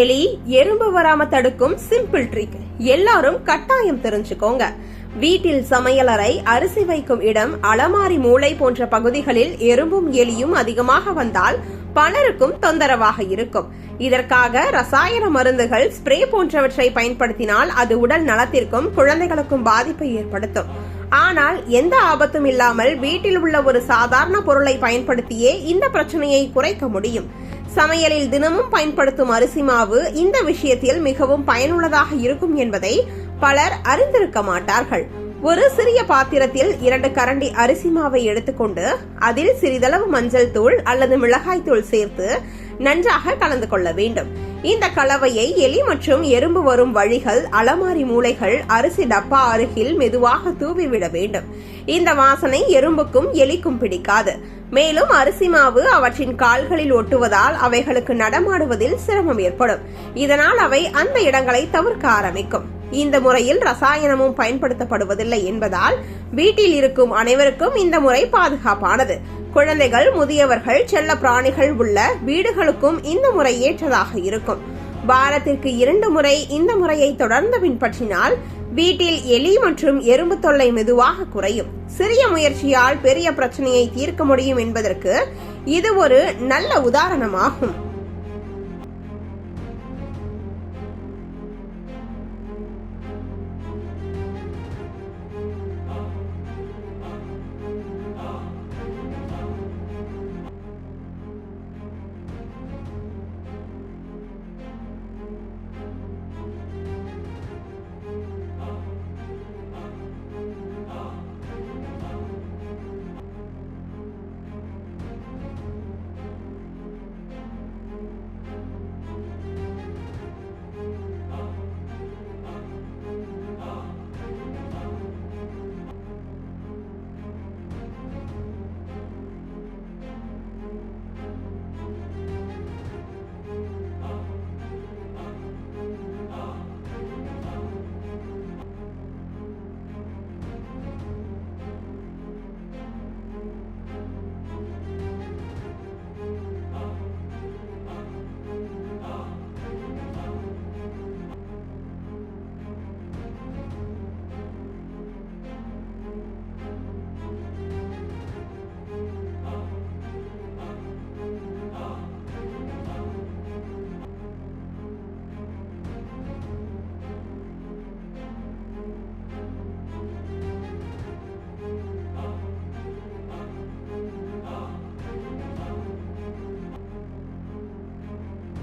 எலி எறும்பு வராம தடுக்கும் சிம்பிள் ட்ரிக் எல்லாரும் கட்டாயம் தெரிஞ்சுக்கோங்க. வீட்டில் சமையலறை அரிசி வைக்கும் இடம் அலமாரி மூளை போன்ற பகுதிகளில் எறும்பும் எலியும் அதிகமாக வந்தால் பலருக்கும் தொந்தரவாக இருக்கும். இதற்காக ரசாயன மருந்துகள் ஸ்ப்ரே போன்றவற்றை பயன்படுத்தினால் அது உடல் நலத்திற்கும் குழந்தைகளுக்கும் பாதிப்பை ஏற்படுத்தும். ஆனால் எந்த ஆபத்தும் இல்லாமல் வீட்டில் உள்ள ஒரு சாதாரண பொருளை பயன்படுத்தியே இந்த பிரச்சனையை குறைக்க முடியும். சமையலில் தினமும் பயன்படுத்தும் அரிசி மாவு இந்த விஷயத்தில் மிகவும் பயனுள்ளதாக இருக்கும் என்பதை பலர் அறிந்திருக்க மாட்டார்கள். ஒரு சிறிய பாத்திரத்தில் இரண்டு கரண்டி அரிசி மாவை எடுத்துக்கொண்டு அதில் சிறிதளவு மஞ்சள் தூள் அல்லது மிளகாய் தூள் சேர்த்து நன்றாக கலந்து கொள்ள வேண்டும். இந்த கலவையை எலி மற்றும் எறும்பு வரும் வழிகள் அலமாரி மூலைகள் அரிசி டப்பா அருகில் மெதுவாக தூவிவிட வேண்டும். இந்த வாசனை எறும்புக்கும் எலிக்கும் பிடிக்காது. மேலும் அரிசி மாவு அவற்றின் கால்களில் ஒட்டுவதால் அவைகளுக்கு நடமாடுவதில் சிரமம் ஏற்படும். இதனால் அவை அந்த இடங்களை தவிர்க்க ஆரம்பிக்கும். இந்த முறையில் ரசாயனமும் பயன்படுத்தப்படுவதில்லை என்பதால் வீட்டில் இருக்கும் அனைவருக்கும் இந்த முறை பாதுகாப்பானது. குழந்தைகள் முதியவர்கள் செல்ல பிராணிகள் உள்ள வீடுகளுக்கும் இந்த முறை ஏற்றதாக இருக்கும். வாரத்திற்கு இரண்டு முறை இந்த முறையை தொடர்ந்து பின்பற்றினால் வீட்டில் எலி மற்றும் எறும்பு தொல்லை மெதுவாக குறையும். சிறிய முயற்சியால் பெரிய பிரச்சனையை தீர்க்க முடியும் என்பதற்கு இது ஒரு நல்ல உதாரணமாகும்.